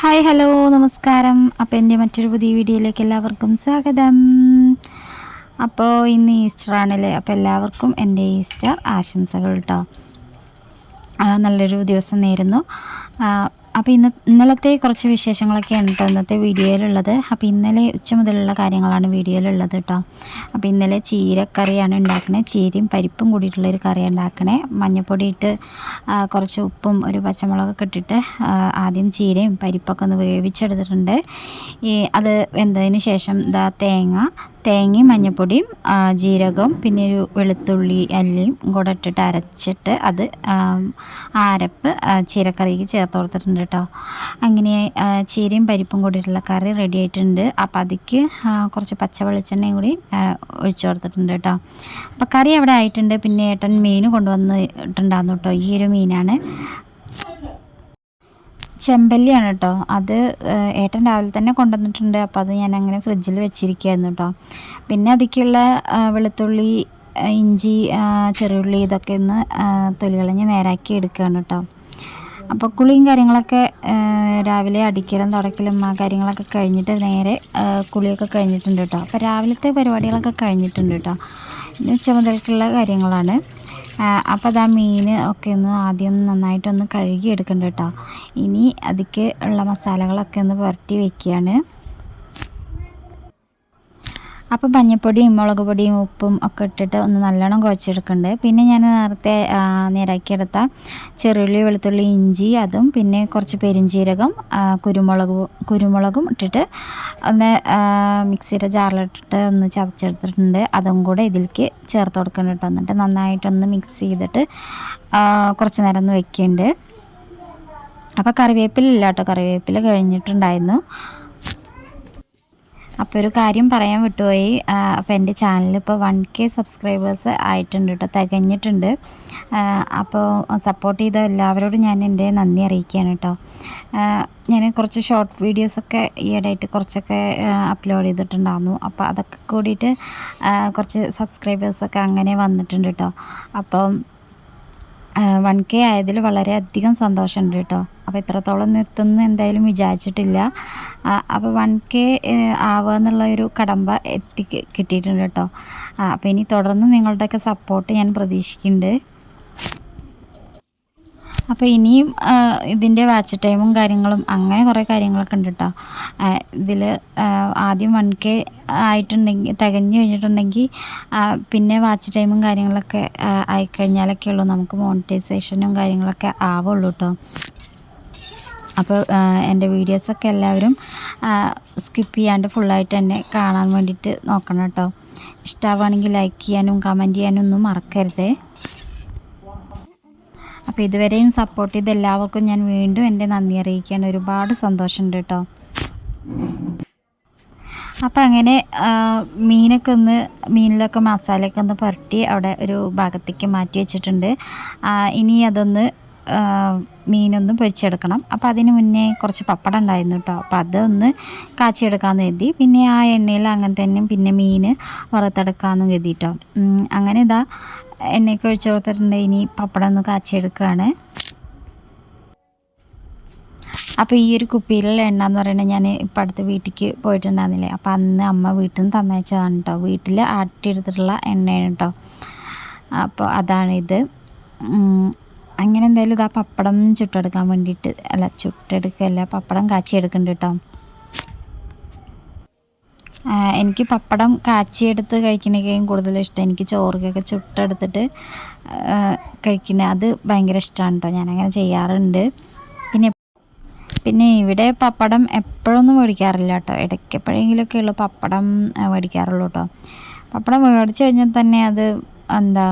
Hi hello നമസ്കാരം. അപ്പോൾ എന്റെ മറ്റൊരു പുതിയ വീഡിയോയിലേക്ക് എല്ലാവർക്കും സ്വാഗതം. അപ്പോൾ ഇന്ന് ഈസ്റ്റർ ആണല്ലേ? അപ്പോൾ എല്ലാവർക്കും എന്റെ ഈസ്റ്റർ ആശംസകൾ കേട്ടോ നല്ലൊരു ദിവസം നേരുന്നു. അപ്പോൾ ഇന്ന് ഇന്നലത്തെ കുറച്ച് വിശേഷങ്ങളൊക്കെയാണ് കേട്ടോ ഇന്നത്തെ വീഡിയോയിലുള്ളത്. അപ്പോൾ ഇന്നലെ ഉച്ച മുതലുള്ള കാര്യങ്ങളാണ് വീഡിയോയിലുള്ളത് കേട്ടോ. അപ്പോൾ ഇന്നലെ ചീരക്കറിയാണ് ഉണ്ടാക്കണേ. ചീരയും പരിപ്പും കൂടിയിട്ടുള്ളൊരു കറി ഉണ്ടാക്കണേ. മഞ്ഞപ്പൊടി ഇട്ട് കുറച്ച് ഉപ്പും ഒരു പച്ചമുളകൊക്കെ ഇട്ടിട്ട് ആദ്യം ചീരയും പരിപ്പൊക്കെ ഒന്ന് വേവിച്ചെടുത്തിട്ടുണ്ട്. ഈ അത് വെന്തതിന് ശേഷം ഇതാ തേങ്ങ തേങ്ങയും മഞ്ഞൾപ്പൊടിയും ജീരകവും പിന്നെ ഒരു വെളുത്തുള്ളി അല്ലിയും കൂടെ ഇട്ടിട്ട് അരച്ചിട്ട് അത് ആരപ്പ് ചീരക്കറിക്ക് ചേർത്ത് കൊടുത്തിട്ടുണ്ട് കേട്ടോ അങ്ങനെ ചീരയും പരിപ്പും കൂടിയിട്ടുള്ള കറി റെഡി ആയിട്ടുണ്ട്. അപ്പോൾ അതിക്ക് കുറച്ച് പച്ച വെളിച്ചെണ്ണയും കൂടി ഒഴിച്ചു കൊടുത്തിട്ടുണ്ട് കേട്ടോ അപ്പോൾ കറി അവിടെ ആയിട്ടുണ്ട്. പിന്നെ ഏട്ടൻ മീൻ കൊണ്ടുവന്നിട്ടുണ്ടായിരുന്നു കേട്ടോ ഈ ഒരു മീനാണ്. ചെമ്പല്ലിയാണ് കേട്ടോ അത് ഏട്ടൻ രാവിലെ തന്നെ കൊണ്ടുവന്നിട്ടുണ്ട്. അപ്പോൾ അത് ഞാൻ അങ്ങനെ ഫ്രിഡ്ജിൽ വെച്ചിരിക്കുകയായിരുന്നു കേട്ടോ പിന്നെ അതിലേക്കുള്ള വെളുത്തുള്ളി ഇഞ്ചി ചെറുള്ളി ഇതൊക്കെ ഒന്ന് തൊലികളഞ്ഞ് തൊലി കളഞ്ഞ് നേരാക്കി എടുക്കുകയാണ് കേട്ടോ അപ്പോൾ കുളിയും കാര്യങ്ങളൊക്കെ രാവിലെ അടിക്കലും തുടക്കലും ആ കാര്യങ്ങളൊക്കെ കഴിഞ്ഞിട്ട് നേരെ കുളിയൊക്കെ കഴിഞ്ഞിട്ടുണ്ട് കേട്ടോ അപ്പോൾ രാവിലത്തെ പരിപാടികളൊക്കെ കഴിഞ്ഞിട്ടുണ്ട് കേട്ടോ ഉച്ച മുതൽക്കുള്ള കാര്യങ്ങളാണ്. അപ്പോൾ അത് ആ മീൻ ഒക്കെ ഒന്ന് ആദ്യം നന്നായിട്ടൊന്ന് കഴുകി എടുക്കണ്ട കേട്ടോ. ഇനി അതിക്ക് ഉള്ള മസാലകളൊക്കെ ഒന്ന് പുരട്ടി വെക്കുകയാണ് അപ്പോൾ മഞ്ഞപ്പൊടിയും മുളക് പൊടിയും ഉപ്പും ഒക്കെ ഇട്ടിട്ട് ഒന്ന് നല്ലോണം കുഴച്ചെടുക്കുന്നുണ്ട് പിന്നെ ഞാൻ നേരത്തെ നിരക്കിയെടുത്ത ചെറുള്ളി വെളുത്തുള്ളി ഇഞ്ചി അതും പിന്നെ കുറച്ച് പെരിഞ്ചീരകം കുരുമുളക് കുരുമുളകും ഇട്ടിട്ട് ഒന്ന് മിക്സിയുടെ ജാറിലിട്ടിട്ട് ഒന്ന് ചതച്ചെടുത്തിട്ടുണ്ട്. അതും കൂടെ ഇതിലേക്ക് ചേർത്ത് കൊടുക്കുന്നുണ്ട് എന്നിട്ട് നന്നായിട്ടൊന്ന് മിക്സ് ചെയ്തിട്ട് കുറച്ച് നേരം ഒന്ന് വെക്കുന്നുണ്ട് അപ്പോൾ കറിവേപ്പില ഇല്ല കേട്ടോ. കറിവേപ്പില കഴിഞ്ഞിട്ടുണ്ടായിരുന്നു. അപ്പോൾ ഒരു കാര്യം പറയാൻ വിട്ടുപോയി. അപ്പോൾ എന്റെ ചാനൽ ഇപ്പോൾ വൺ കെ സബ്സ്ക്രൈബേഴ്സ് ആയിട്ടുണ്ട് കേട്ടോ തികഞ്ഞിട്ടുണ്ട്. അപ്പോൾ സപ്പോർട്ട് ചെയ്ത എല്ലാവരോടും ഞാൻ എന്റെ നന്ദി അറിയിക്കുകയാണ് കേട്ടോ ഞാൻ കുറച്ച് ഷോർട്ട് വീഡിയോസൊക്കെ ഈയിടെയായിട്ട് കുറച്ചൊക്കെ അപ്ലോഡ് ചെയ്തിട്ടുണ്ടായിരുന്നു. അപ്പോൾ അതൊക്കെ കൂടിയിട്ട് കുറച്ച് സബ്സ്ക്രൈബേഴ്സൊക്കെ അങ്ങനെ വന്നിട്ടുണ്ട് കേട്ടോ അപ്പം വൺ കെ ആയതിൽ വളരെയധികം സന്തോഷമുണ്ട് കേട്ടോ. അപ്പോൾ ഇത്രത്തോളം നിർത്തുമെന്ന് എന്തായാലും വിചാരിച്ചിട്ടില്ല. അപ്പോൾ വൺ കെ ആവുക എന്നുള്ള ഒരു കടമ്പ എത്തി കിട്ടിയിട്ടുണ്ട് കേട്ടോ. അപ്പോൾ ഇനി തുടർന്ന് നിങ്ങളുടെയൊക്കെ സപ്പോർട്ട് ഞാൻ പ്രതീക്ഷിക്കുന്നുണ്ട്. അപ്പോൾ ഇനിയും ഇതിന്റെ വാച്ച് ടൈമും കാര്യങ്ങളും അങ്ങനെ കുറേ കാര്യങ്ങളൊക്കെ ഉണ്ട് കേട്ടോ ഇതിൽ ആദ്യം വൺ കെ ആയിട്ടുണ്ടെങ്കിൽ തികഞ്ഞു കഴിഞ്ഞിട്ടുണ്ടെങ്കിൽ പിന്നെ വാച്ച് ടൈമും കാര്യങ്ങളൊക്കെ ആയിക്കഴിഞ്ഞാലൊക്കെ ഉള്ളൂ. നമുക്ക് മോണിറ്റൈസേഷനും കാര്യങ്ങളൊക്കെ ആവുള്ളൂ കേട്ടോ അപ്പോൾ എന്റെ വീഡിയോസൊക്കെ എല്ലാവരും സ്കിപ്പ് ചെയ്യാണ്ട് ഫുള്ളായിട്ട് തന്നെ കാണാൻ വേണ്ടിയിട്ട് നോക്കണം കേട്ടോ ഇഷ്ടമാവുകയാണെങ്കിൽ ലൈക്ക് ചെയ്യാനും കമന്റ് ചെയ്യാനും ഒന്നും മറക്കരുതേ. അപ്പോൾ ഇതുവരെയും സപ്പോർട്ട് ചെയ്ത് എല്ലാവർക്കും ഞാൻ വീണ്ടും എന്റെ നന്ദി അറിയിക്കുകയാണ്. ഒരുപാട് സന്തോഷമുണ്ട് കേട്ടോ. അപ്പം അങ്ങനെ മീനൊക്കെ ഒന്ന് മീനിലൊക്കെ മസാലയൊക്കെ ഒന്ന് പുരട്ടി അവിടെ ഒരു ഭാഗത്തേക്ക് മാറ്റി വെച്ചിട്ടുണ്ട്. ഇനി അതൊന്ന് മീനൊന്ന് പൊരിച്ചെടുക്കണം. അപ്പോൾ അതിന് മുന്നേ കുറച്ച് പപ്പടം ഉണ്ടായിരുന്നു കേട്ടോ. അപ്പോൾ അതൊന്ന് കാച്ചിയെടുക്കാമെന്ന് കരുതി. പിന്നെ ആ എണ്ണയിൽ അങ്ങനെ തന്നെ പിന്നെ മീൻ വറുത്തെടുക്കാമെന്ന് കരുതി കേട്ടോ അങ്ങനെ ഇതാ എണ്ണയൊക്കെ ഒഴിച്ച് കൊടുത്തിട്ടുണ്ട്. ഇനി പപ്പടം ഒന്ന് കാച്ചിയെടുക്കുകയാണ്. അപ്പോൾ ഈ ഒരു കുപ്പിയിലുള്ള എണ്ണ എന്ന് പറയുന്നത് ഞാൻ ഇപ്പം അടുത്ത് വീട്ടിലേക്ക് പോയിട്ടുണ്ടായിരുന്നില്ലേ? അപ്പോൾ അന്ന് അമ്മ വീട്ടിൽ നിന്ന് തന്നയച്ചതാണ് കേട്ടോ വീട്ടിൽ ആട്ടിയെടുത്തിട്ടുള്ള എണ്ണയാണ് കേട്ടോ അപ്പോൾ അതാണിത്. അങ്ങനെ എന്തായാലും ഇതാ പപ്പടം ചുട്ടെടുക്കാൻ വേണ്ടിയിട്ട് അല്ല ചുട്ടെടുക്കല്ല പപ്പടം കാച്ചിയെടുക്കുന്നുണ്ട് കേട്ടോ എനിക്ക് പപ്പടം കാച്ചിയെടുത്ത് കഴിക്കണേക്കും കൂടുതൽ ഇഷ്ടം. എനിക്ക് ചോറുകൊക്കെ ചുട്ടെടുത്തിട്ട് കഴിക്കണ. അത് ഭയങ്കര ഇഷ്ടമാണ് കേട്ടോ ഞാനങ്ങനെ ചെയ്യാറുണ്ട്. പിന്നെ പിന്നെ ഇവിടെ പപ്പടം എപ്പോഴൊന്നും മേടിക്കാറില്ല കേട്ടോ ഇടയ്ക്ക് എപ്പോഴെങ്കിലുമൊക്കെ ഉള്ളൂ പപ്പടം മേടിക്കാറുള്ളൂ കേട്ടോ പപ്പടം മേടിച്ച് കഴിഞ്ഞാൽ തന്നെ അത് എന്താ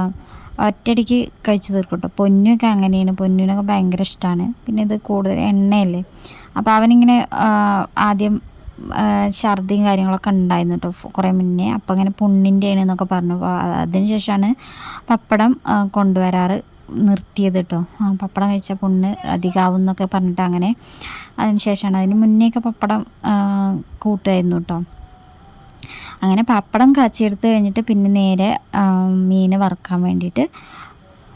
ഒറ്റയടിക്ക് കഴിച്ചു തീർക്കും കേട്ടോ പൊന്നൊക്കെ അങ്ങനെയാണ്. പൊന്നിനൊക്കെ ഭയങ്കര ഇഷ്ടമാണ് പിന്നെ ഇത് കൂടുതൽ എണ്ണയല്ലേ. അപ്പോൾ അവനിങ്ങനെ ആദ്യം ഛർദിയും കാര്യങ്ങളൊക്കെ ഉണ്ടായിരുന്നു കേട്ടോ കുറേ മുന്നേ. അപ്പോൾ അങ്ങനെ പുണ്ണിന്റെ ആണെന്നൊക്കെ പറഞ്ഞു. അപ്പോൾ അതിന് ശേഷമാണ് പപ്പടം കൊണ്ടുവരാറ് നിർത്തിയത് കേട്ടോ പപ്പടം കഴിച്ചാൽ പുണ്ണ് അധികമാവും എന്നൊക്കെ പറഞ്ഞിട്ട് അങ്ങനെ അതിന് ശേഷമാണ് അതിന് മുന്നേയൊക്കെ പപ്പടം കൂട്ടുമായിരുന്നു കേട്ടോ അങ്ങനെ പപ്പടം കാച്ചിയെടുത്ത് കഴിഞ്ഞിട്ട് പിന്നെ നേരെ മീൻ വറുക്കാൻ വേണ്ടിയിട്ട്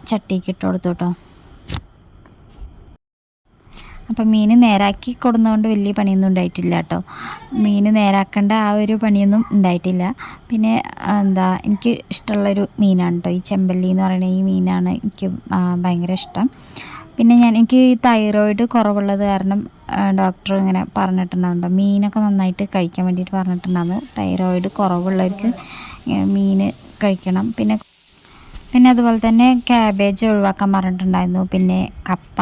ചട്ടിക്ക് ഇട്ട് കൊടുത്തു കേട്ടോ അപ്പം മീൻ നേരാക്കി കൊടുന്നതുകൊണ്ട് വലിയ പണിയൊന്നും ഉണ്ടായിട്ടില്ല കേട്ടോ. മീൻ നേരാക്കേണ്ട ആ ഒരു പണിയൊന്നും ഉണ്ടായിട്ടില്ല. പിന്നെ എന്താ എനിക്ക് ഇഷ്ടമുള്ളൊരു മീനാണ് കേട്ടോ. ഈ ചെമ്പല്ലി എന്ന് പറയുന്ന ഈ മീനാണ് എനിക്ക് ഭയങ്കര ഇഷ്ടം. പിന്നെ ഞാൻ എനിക്ക് തൈറോയിഡ് കുറവുള്ളത് കാരണം ഡോക്ടർ ഇങ്ങനെ പറഞ്ഞിട്ടുണ്ടാകുന്നുണ്ടോ മീനൊക്കെ നന്നായിട്ട് കഴിക്കാൻ വേണ്ടിയിട്ട് പറഞ്ഞിട്ടുണ്ടായിരുന്നു തൈറോയിഡ് കുറവുള്ളവർക്ക് മീൻ കഴിക്കണം. പിന്നെ പിന്നെ അതുപോലെ തന്നെ ക്യാബേജ് ഒഴിവാക്കാൻ പറഞ്ഞിട്ടുണ്ടായിരുന്നു. പിന്നെ കപ്പ.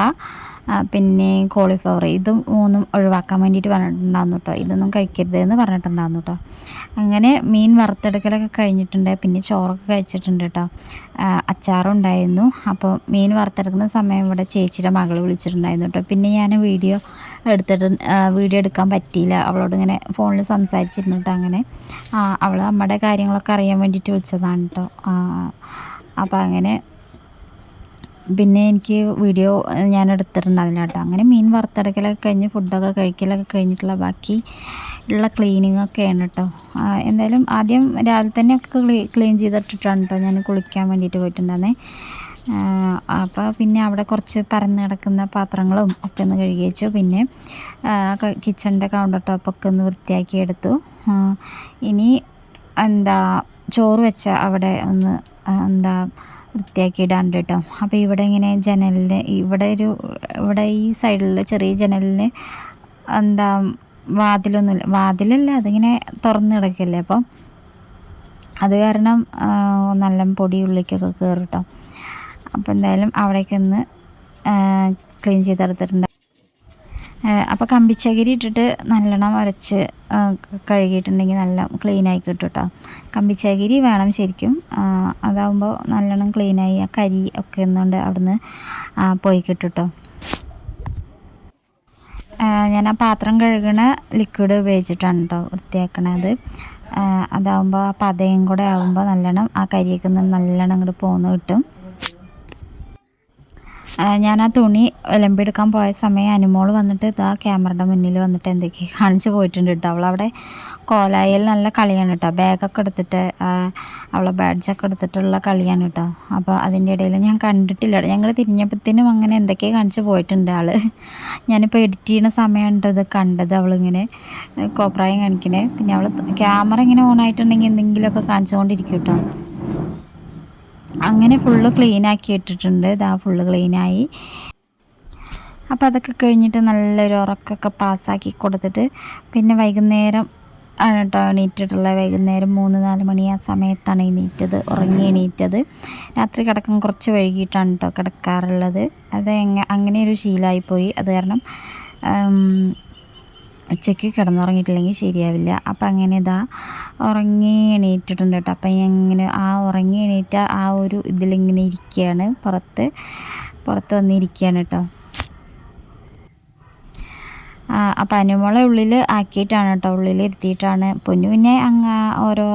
പിന്നെ കോളിഫ്ലവർ ഇത് മൂന്നും ഒഴിവാക്കാൻ വേണ്ടിയിട്ട് പറഞ്ഞിട്ടുണ്ടായിരുന്നു കേട്ടോ ഇതൊന്നും കഴിക്കരുത് എന്ന് പറഞ്ഞിട്ടുണ്ടായിരുന്നു കേട്ടോ അങ്ങനെ മീൻ വറുത്തെടുക്കലൊക്കെ കഴിഞ്ഞിട്ടുണ്ട്. പിന്നെ ചോറൊക്കെ കഴിച്ചിട്ടുണ്ട് കേട്ടോ അച്ചാറുണ്ടായിരുന്നു. അപ്പോൾ മീൻ വറുത്തെടുക്കുന്ന സമയം ഇവിടെ ചേച്ചിയുടെ മകൾ വിളിച്ചിട്ടുണ്ടായിരുന്നു കേട്ടോ പിന്നെ ഞാൻ വീഡിയോ എടുത്തിട്ട് വീഡിയോ എടുക്കാൻ പറ്റിയില്ല. അവളോട് ഇങ്ങനെ ഫോണിൽ സംസാരിച്ചിരുന്നിട്ട് അങ്ങനെ. അവൾ നമ്മുടെ കാര്യങ്ങളൊക്കെ അറിയാൻ വേണ്ടിയിട്ട് വിളിച്ചതാണ് കേട്ടോ അപ്പോൾ അങ്ങനെ പിന്നെ എനിക്ക് വീഡിയോ ഞാൻ എടുത്തിട്ടുണ്ടായിരുന്നില്ല കേട്ടോ അങ്ങനെ മീൻ വറുത്തെടുക്കലൊക്കെ കഴിഞ്ഞ് ഫുഡൊക്കെ കഴിക്കലൊക്കെ കഴിഞ്ഞിട്ടുള്ള ബാക്കി ഉള്ള ക്ലീനിങ് ഒക്കെയാണ് കേട്ടോ എന്തായാലും ആദ്യം രാവിലെ തന്നെ ഒക്കെ ക്ലീൻ ചെയ്തിട്ടിട്ടാണ് കേട്ടോ ഞാൻ കുളിക്കാൻ വേണ്ടിയിട്ട് പോയിട്ടുണ്ടായിരുന്നേ. അപ്പോൾ പിന്നെ അവിടെ കുറച്ച് പരന്ന് കിടക്കുന്ന പാത്രങ്ങളും ഒക്കെ ഒന്ന് കഴുകി വെച്ചു. പിന്നെ കിച്ചണിന്റെ കൗണ്ടർ ടോപ്പൊക്കെ ഒന്ന് വൃത്തിയാക്കി എടുത്തു. ഇനി എന്താ ചോറ് വെച്ച അവിടെ ഒന്ന് എന്താ വൃത്തിയാക്കി ഇടാണ്ട് കേട്ടോ. അപ്പോൾ ഇവിടെ ഇങ്ങനെ ജനലിന് ഇവിടെ ഒരു ഇവിടെ ഈ സൈഡിലുള്ള ചെറിയ ജനലിന് എന്താ വാതിലൊന്നുമില്ല. വാതിലല്ല അതിങ്ങനെ തുറന്ന് കിടക്കല്ലേ. അപ്പം അത് കാരണം നല്ല പൊടി ഉള്ളിലേക്കൊക്കെ കയറിട്ടോ അപ്പോൾ എന്തായാലും അവിടേക്കൊന്ന് ക്ലീൻ ചെയ്തെടുത്തിട്ടുണ്ട്. അപ്പോൾ കമ്പിച്ചകിരി ഇട്ടിട്ട് നല്ലോണം അരച്ച് കഴുകിയിട്ടുണ്ടെങ്കിൽ നല്ല ക്ലീനായി കിട്ടും കേട്ടോ കമ്പിച്ചകിരി വേണം ശരിക്കും. അതാവുമ്പോൾ നല്ലോണം ക്ലീനായി ആ കരി ഒക്കെ എന്നുകൊണ്ട് അവിടുന്ന് പോയി കിട്ടും കേട്ടോ ഞാൻ ആ പാത്രം കഴുകണ ലിക്വിഡ് ഉപയോഗിച്ചിട്ടാണ് കേട്ടോ വൃത്തിയാക്കണത്. അതാവുമ്പോൾ ആ പതയും കൂടെ ആകുമ്പോൾ നല്ലോണം ആ കരിയൊക്കെ നല്ലോണം അങ്ങോട്ട് പോന്ന് കിട്ടും. ഞാൻ ആ തുണി എടുക്കാൻ പോയ സമയം അനുമോൾ വന്നിട്ട് ഇതാ ക്യാമറയുടെ മുന്നിൽ വന്നിട്ട് എന്തൊക്കെ കാണിച്ച് പോയിട്ടുണ്ട് കേട്ടോ അവിടെ കോലായിൽ നല്ല കളിയാണ് കേട്ടോ ബാഗൊക്കെ എടുത്തിട്ട് അവളെ ബാഡ്ജൊക്കെ എടുത്തിട്ടുള്ള കളിയാണ് കേട്ടോ അപ്പോൾ അതിന്റെ ഇടയിൽ ഞാൻ കണ്ടിട്ടില്ല ഞങ്ങൾ തിരിഞ്ഞപ്പോഴത്തേനും അങ്ങനെ എന്തൊക്കെയാണ് കാണിച്ച് പോയിട്ടുണ്ട് ആൾ ഞാനിപ്പോൾ എഡിറ്റ് ചെയ്യുന്ന സമയമുണ്ട് ഇത് കണ്ടത് അവളിങ്ങനെ കോപ്രായം കാണിക്കണേ. പിന്നെ അവൾ ക്യാമറ ഇങ്ങനെ ഓൺ ആയിട്ടുണ്ടെങ്കിൽ എന്തെങ്കിലുമൊക്കെ കാണിച്ചുകൊണ്ടിരിക്കും കേട്ടോ അങ്ങനെ ഫുള്ള് ക്ലീൻ ആക്കി ഇട്ടിട്ടുണ്ട്. ഇതാ ഫുള്ള് ക്ലീനായി അപ്പോൾ അതൊക്കെ കഴിഞ്ഞിട്ട് നല്ലൊരു ഉറക്കൊക്കെ പാസ്സാക്കി കൊടുത്തിട്ട് പിന്നെ വൈകുന്നേരം ആണ് കേട്ടോ എണീറ്റിട്ടുള്ളത് വൈകുന്നേരം മൂന്ന് നാല് മണി ആ സമയത്താണ് എണീറ്റത് ഉറങ്ങി എണീറ്റത്. രാത്രി കിടക്കാൻ കുറച്ച് വൈകിട്ടാണ് കേട്ടോ കിടക്കാറുള്ളത്. അത് അങ്ങനെ ഒരു ശീലമായിപ്പോയി അത് കാരണം ഉച്ചയ്ക്ക് കിടന്നുറങ്ങിയിട്ടില്ലെങ്കിൽ ശരിയാവില്ല. അപ്പം അങ്ങനെ ഇതാ ഉറങ്ങി എണീറ്റിട്ടുണ്ട് കേട്ടോ. അപ്പം ഇങ്ങനെ ആ ഉറങ്ങി എണീറ്റ ആ ഒരു ഇതിലിങ്ങനെ ഇരിക്കുകയാണ്. പുറത്ത് പുറത്ത് വന്നിരിക്കുകയാണ് കേട്ടോ. അപ്പം അനുമോളെ ഉള്ളിൽ ആക്കിയിട്ടാണ് കേട്ടോ ഉള്ളിൽ ഇരുത്തിയിട്ടാണ്. പൊന്നു പിന്നെ അങ്ങ് ഓരോ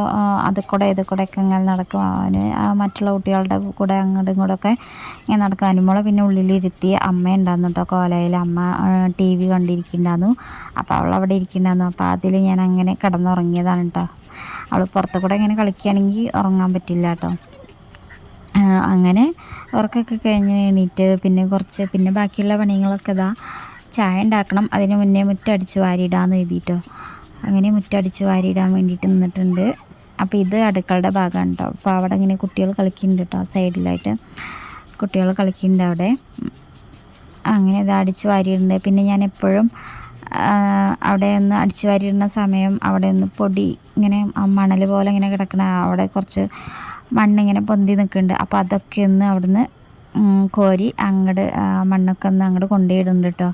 അത് കൂടെ ഇത് കൂടെ ഒക്കെ ഇങ്ങനെ നടക്കും. അവന് മറ്റുള്ള കുട്ടികളുടെ കൂടെ അങ്ങോട്ടും ഇങ്ങോട്ടൊക്കെ ഇങ്ങനെ നടക്കും. അനുമോളെ പിന്നെ ഉള്ളിലിരുത്തി അമ്മ ഉണ്ടായിരുന്നു കേട്ടോ കോലയിൽ. അമ്മ ടി വി കണ്ടിരിക്കുന്നുണ്ടായിരുന്നു അപ്പോൾ അവൾ അവിടെ ഇരിക്കുന്നുണ്ടായിരുന്നു അപ്പോൾ അതിൽ ഞാൻ അങ്ങനെ കിടന്നുറങ്ങിയതാണ് കേട്ടോ അവൾ പുറത്തു കൂടെ ഇങ്ങനെ കളിക്കുകയാണെങ്കിൽ ഉറങ്ങാൻ പറ്റില്ല കേട്ടോ അങ്ങനെ ഉറക്കൊക്കെ കഴിഞ്ഞ് എണീറ്റ് പിന്നെ കുറച്ച് പിന്നെ ബാക്കിയുള്ള പണികളൊക്കെ ഇതാ ചായ ഉണ്ടാക്കണം. അതിന് മുന്നേ മുറ്റടിച്ച് വാരിയിടാമെന്ന് എഴുതിയിട്ടോ അങ്ങനെ മുറ്റടിച്ച് വാരിയിടാൻ വേണ്ടിയിട്ട് നിന്നിട്ടുണ്ട്. അപ്പോൾ ഇത് അടുക്കളയുടെ ഭാഗമാണ് കേട്ടോ അപ്പോൾ അവിടെ ഇങ്ങനെ കുട്ടികൾ കളിക്കുന്നുണ്ട് കേട്ടോ സൈഡിലായിട്ട്. കുട്ടികൾ കളിക്കുന്നുണ്ട് അവിടെ. അങ്ങനെ ഇത് അടിച്ച് വാരിയിടുന്നുണ്ട് പിന്നെ ഞാൻ എപ്പോഴും അവിടെ ഒന്ന് അടിച്ചു വാരിയിടുന്ന സമയം അവിടെ ഒന്ന് പൊടി ഇങ്ങനെ മണൽ പോലെ ഇങ്ങനെ കിടക്കണ അവിടെ കുറച്ച് മണ്ണിങ്ങനെ പൊന്തി നിൽക്കുന്നുണ്ട്. അപ്പോൾ അതൊക്കെ ഒന്ന് അവിടുന്ന് കോരി അങ്ങോട്ട് മണ്ണൊക്കെ ഒന്ന് അങ്ങോട്ട് കൊണ്ടുപോയിടുന്നുണ്ട് കേട്ടോ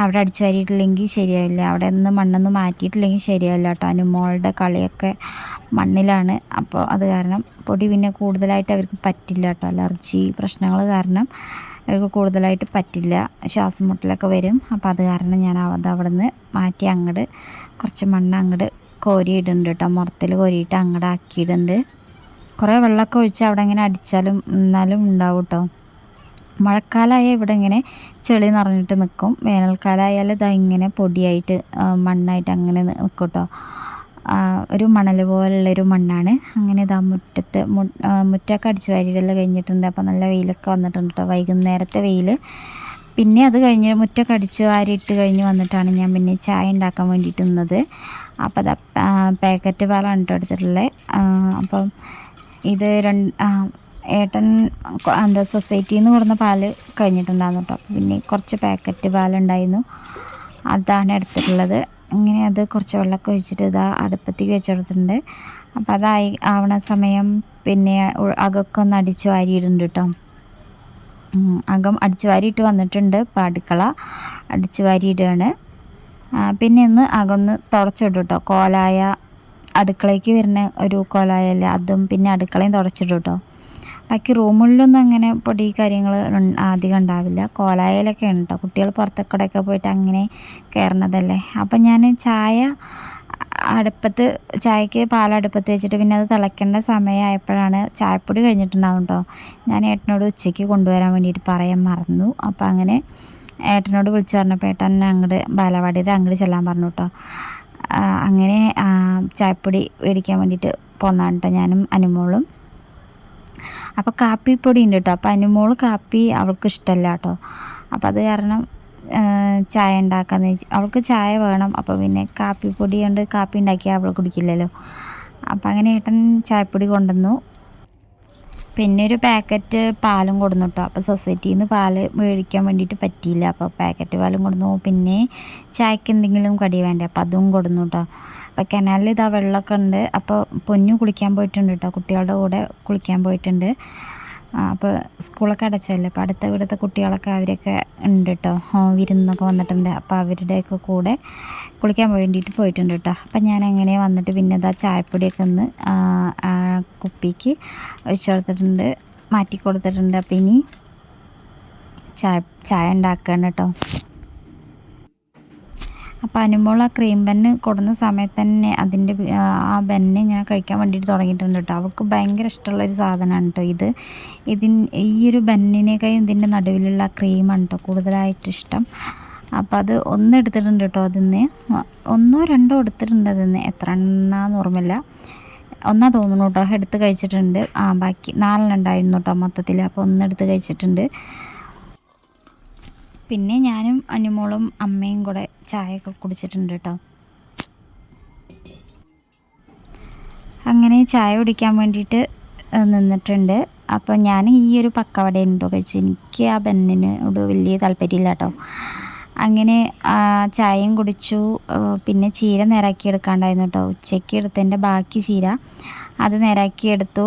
അവിടെ അടിച്ചു വാരിയിട്ടില്ലെങ്കിൽ ശരിയാവില്ല. അവിടെ നിന്ന് മണ്ണൊന്ന് മാറ്റിയിട്ടില്ലെങ്കിൽ ശരിയാവില്ല കേട്ടോ അനുമോളുടെ കളിയൊക്കെ മണ്ണിലാണ്. അപ്പോൾ അത് കാരണം പൊടി പിന്നെ കൂടുതലായിട്ട് അവർക്ക് പറ്റില്ല കേട്ടോ അലർജി പ്രശ്നങ്ങൾ കാരണം അവർക്ക് കൂടുതലായിട്ട് പറ്റില്ല. ശ്വാസം മുട്ടലൊക്കെ വരും. അപ്പോൾ അത് കാരണം ഞാൻ അത് അവിടെ നിന്ന് മാറ്റി അങ്ങോട്ട് കുറച്ച് മണ്ണ് അങ്ങോട്ട് കോരിയിടുന്നുണ്ട് കേട്ടോ മുറത്തിൽ കോരിയിട്ട് അങ്ങോട്ട് ആക്കിയിടുന്നുണ്ട് കുറേ വെള്ളമൊക്കെ ഒഴിച്ച് അവിടെ ഇങ്ങനെ അടിച്ചാലും എന്നാലും ഉണ്ടാവും കേട്ടോ മഴക്കാലമായ ഇവിടെ ഇങ്ങനെ ചെളി നിറഞ്ഞിട്ട് നിൽക്കും വേനൽക്കാലമായാൽ ഇതാ ഇങ്ങനെ പൊടിയായിട്ട് മണ്ണായിട്ട് അങ്ങനെ നിൽക്കും കേട്ടോ ഒരു മണൽ പോലുള്ളൊരു മണ്ണാണ്. അങ്ങനെ ഇതാ മുറ്റത്ത് മുറ്റമൊക്കെ അടിച്ച് വാരിയിട്ടെല്ലാം കഴിഞ്ഞിട്ടുണ്ട്. അപ്പോൾ നല്ല വെയിലൊക്കെ വന്നിട്ടുണ്ട് കേട്ടോ വൈകുന്നേരത്തെ വെയിൽ പിന്നെ അത് കഴിഞ്ഞ് മുറ്റൊക്കെ അടിച്ച് വാരിയിട്ട് കഴിഞ്ഞ് വന്നിട്ടാണ് ഞാൻ പിന്നെ ചായ ഉണ്ടാക്കാൻ വേണ്ടിയിട്ട് നിന്നത്. അപ്പോൾ അതാ പാക്കറ്റ് പാലാണ് കേട്ടോ എടുത്തിട്ടുള്ളത് അപ്പം ഇത് രണ്ട് ഏട്ടൻ എന്താ സൊസൈറ്റിയിൽ നിന്ന് കൊടുന്ന പാൽ കഴിഞ്ഞിട്ടുണ്ടായിരുന്നു കേട്ടോ. പിന്നെ കുറച്ച് പാക്കറ്റ് പാലുണ്ടായിരുന്നു. അതാണ് എടുത്തിട്ടുള്ളത്. ഇങ്ങനെ അത് കുറച്ച് വെള്ളമൊക്കെ ഒഴിച്ചിട്ട് ഇതാ അടുപ്പത്തേക്ക് വെച്ചെടുത്തിട്ടുണ്ട് അപ്പോൾ അതായി ആവണ സമയം പിന്നെ അകൊക്കെ ഒന്ന് അടിച്ച് വാരിയിടുന്നുണ്ട് കേട്ടോ. അകം അടിച്ചു വാരിയിട്ട് വന്നിട്ടുണ്ട്. ഇപ്പോൾ അടുക്കള അടിച്ചു വാരിയിടുകയാണ്. പിന്നെ ഒന്ന് അകൊന്ന് തുടച്ചിട്ടു കേട്ടോ. കോലായ അടുക്കളയ്ക്ക് വരുന്ന ഒരു കോലായല്ലേ അതും പിന്നെ അടുക്കളയും തുടച്ചിട്ടു കേട്ടോ. ബാക്കി റൂമുകളിലൊന്നും അങ്ങനെ പൊടി കാര്യങ്ങൾ അധികം ഉണ്ടാവില്ല. കോലായയിലൊക്കെ ഉണ്ട് കേട്ടോ കുട്ടികൾ പുറത്തക്കടയൊക്കെ പോയിട്ട് അങ്ങനെ കയറണതല്ലേ. അപ്പം ഞാൻ ചായ അടുപ്പത്ത് ചായക്ക് പാലടുപ്പത്ത് വെച്ചിട്ട് പിന്നെ അത് തിളയ്ക്കേണ്ട സമയമായപ്പോഴാണ് ചായപ്പൊടി കഴിഞ്ഞിട്ടുണ്ടാവും കേട്ടോ ഞാൻ ഏട്ടനോട് ഉച്ചയ്ക്ക് കൊണ്ടുവരാൻ വേണ്ടിയിട്ട് പറയാൻ മറന്നു. അപ്പോൾ അങ്ങനെ ഏട്ടനോട് വിളിച്ചു പറഞ്ഞപ്പോൾ ഏട്ടൻ അങ്ങോട്ട് ബാലവാടിയുടെ അങ്ങോട്ട് ചെല്ലാൻ പറഞ്ഞു കേട്ടോ അങ്ങനെ ചായപ്പൊടി മേടിക്കാൻ വേണ്ടിയിട്ട് പോന്നാണ് കേട്ടോ ഞാനും അനുമോളും. അപ്പോൾ കാപ്പിപ്പൊടി ഉണ്ട് കേട്ടോ അപ്പോൾ അനുമോൾ കാപ്പി അവൾക്ക് ഇഷ്ടമല്ല കേട്ടോ അപ്പോൾ അത് കാരണം ചായ ഉണ്ടാക്കാന്ന് അവൾക്ക് ചായ വേണം. അപ്പോൾ പിന്നെ കാപ്പിപ്പൊടി കൊണ്ട് കാപ്പി ഉണ്ടാക്കിയാൽ അവൾ കുടിക്കില്ലല്ലോ. അപ്പം അങ്ങനെ ഏട്ടൻ ചായപ്പൊടി കൊണ്ടുവന്നു. പിന്നെ ഒരു പാക്കറ്റ് പാലും കൊടുന്നു കേട്ടോ അപ്പോൾ സൊസൈറ്റിയിൽ നിന്ന് പാൽ മേടിക്കാൻ വേണ്ടിയിട്ട് പറ്റിയില്ല. അപ്പോൾ പാക്കറ്റ് പാലും കൊടുന്നു. പിന്നെ ചായക്ക് എന്തെങ്കിലും കടി വേണ്ടേ? അപ്പോൾ അതും കൊടുന്നു കേട്ടോ അപ്പോൾ കനാലിൽ ഇതാ വെള്ളമൊക്കെ ഉണ്ട്. അപ്പോൾ പൊന്നു കുളിക്കാൻ പോയിട്ടുണ്ട് കേട്ടോ കുട്ടികളുടെ കൂടെ കുളിക്കാൻ പോയിട്ടുണ്ട്. അപ്പോൾ സ്കൂളൊക്കെ അടച്ചല്ലേ അപ്പോൾ അടുത്ത വീടത്തെ കുട്ടികളൊക്കെ അവരൊക്കെ ഉണ്ട് കേട്ടോ വിരുന്നൊക്കെ വന്നിട്ടുണ്ട്. അപ്പോൾ അവരുടെയൊക്കെ കൂടെ കുളിക്കാൻ വേണ്ടിയിട്ട് പോയിട്ടുണ്ട് കേട്ടോ അപ്പം ഞാൻ അങ്ങനെ വന്നിട്ട് പിന്നെ ഇതാ ചായപ്പൊടിയൊക്കെ ഒന്ന് കുപ്പിക്ക് ഒഴിച്ചു കൊടുത്തിട്ടുണ്ട്. മാറ്റി കൊടുത്തിട്ടുണ്ട്. അപ്പം ഇനി ചായ ചായ ഉണ്ടാക്കുകയാണ് കേട്ടോ അപ്പോൾ അനുമോൾ ആ ക്രീം ബെന്ന് കൊടുന്ന സമയത്ത് തന്നെ അതിന്റെ ആ ബെന്ന് ഇങ്ങനെ കഴിക്കാൻ വേണ്ടിയിട്ട് തുടങ്ങിയിട്ടുണ്ട് കേട്ടോ. അവൾക്ക് ഭയങ്കര ഇഷ്ടമുള്ളൊരു സാധനമാണ് കേട്ടോ ഇത്. ഇതിൻ ഈ ഒരു ബെന്നിനേക്കാളും ഇതിന്റെ നടുവിലുള്ള ക്രീമാണ് കേട്ടോ കൂടുതലായിട്ട് ഇഷ്ടം. അപ്പോൾ അത് ഒന്ന് എടുത്തിട്ടുണ്ട് കേട്ടോ അതിന്ന്. ഒന്നോ രണ്ടോ എടുത്തിട്ടുണ്ട് അതിന്ന്. എത്ര എണ്ണാന്ന് ഓർമ്മയില്ല. ഒന്നാ തോന്നുന്നു കേട്ടോ. എടുത്ത് കഴിച്ചിട്ടുണ്ട്. ആ ബാക്കി നാലെണ്ണം ഉണ്ടായിരുന്നു കേട്ടോ മൊത്തത്തിൽ അപ്പോൾ ഒന്ന് എടുത്ത് കഴിച്ചിട്ടുണ്ട്. പിന്നെ ഞാനും അനുമോളും അമ്മയും കൂടെ ചായയൊക്കെ കുടിച്ചിട്ടുണ്ട് കേട്ടോ. അങ്ങനെ ചായ കുടിക്കാൻ വേണ്ടിയിട്ട് നിന്നിട്ടുണ്ട്. അപ്പോൾ ഞാൻ ഈ ഒരു പക്കവട ഉണ്ടോ കഴിച്ചു എനിക്ക് ആ ബന്നിനോട് വലിയ താല്പര്യമില്ല കേട്ടോ. അങ്ങനെ ചായയും കുടിച്ചു. പിന്നെ ചീര നേരാക്കി എടുക്കാണ്ടായിരുന്നു കേട്ടോ. ഉച്ചയ്ക്ക് എടുത്തതിന്റെ ബാക്കി ചീര. അത് നേരാക്കി എടുത്തു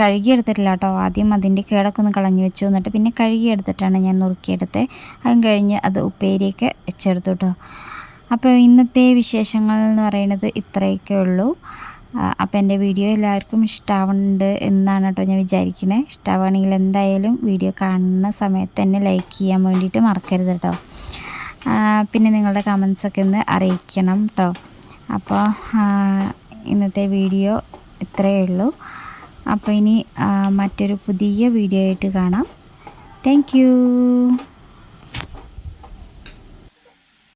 കഴുകി എടുത്തിട്ടില്ല കേട്ടോ. ആദ്യം അതിന്റെ കേടൊക്കെ ഒന്ന് കളഞ്ഞു വെച്ചു. എന്നിട്ട് പിന്നെ കഴുകിയെടുത്തിട്ടാണ് ഞാൻ നുറുക്കിയെടുത്ത്. അതും കഴിഞ്ഞ് അത് ഉപ്പേരിയൊക്കെ വെച്ചെടുത്തു കേട്ടോ. അപ്പോൾ ഇന്നത്തെ വിശേഷങ്ങൾ എന്ന് പറയുന്നത് ഇത്രയൊക്കെ ഉള്ളൂ. അപ്പോൾ എന്റെ വീഡിയോ എല്ലാവർക്കും ഇഷ്ടമാവുന്നുണ്ട് എന്നാണ് കേട്ടോ ഞാൻ വിചാരിക്കണേ. ഇഷ്ടമാവുകയാണെങ്കിൽ എന്തായാലും വീഡിയോ കാണുന്ന സമയത്ത് തന്നെ ലൈക്ക് ചെയ്യാൻ വേണ്ടിയിട്ട് മറക്കരുത് കേട്ടോ. പിന്നെ നിങ്ങളുടെ കമൻസൊക്കെ ഒന്ന് അറിയിക്കണം കേട്ടോ. അപ്പോൾ ഇന്നത്തെ വീഡിയോ ഇത്രയേ ഉള്ളൂ. അപ്പോൾ ഇനി മറ്റൊരു പുതിയ വീഡിയോ ആയിട്ട് കാണാം. താങ്ക്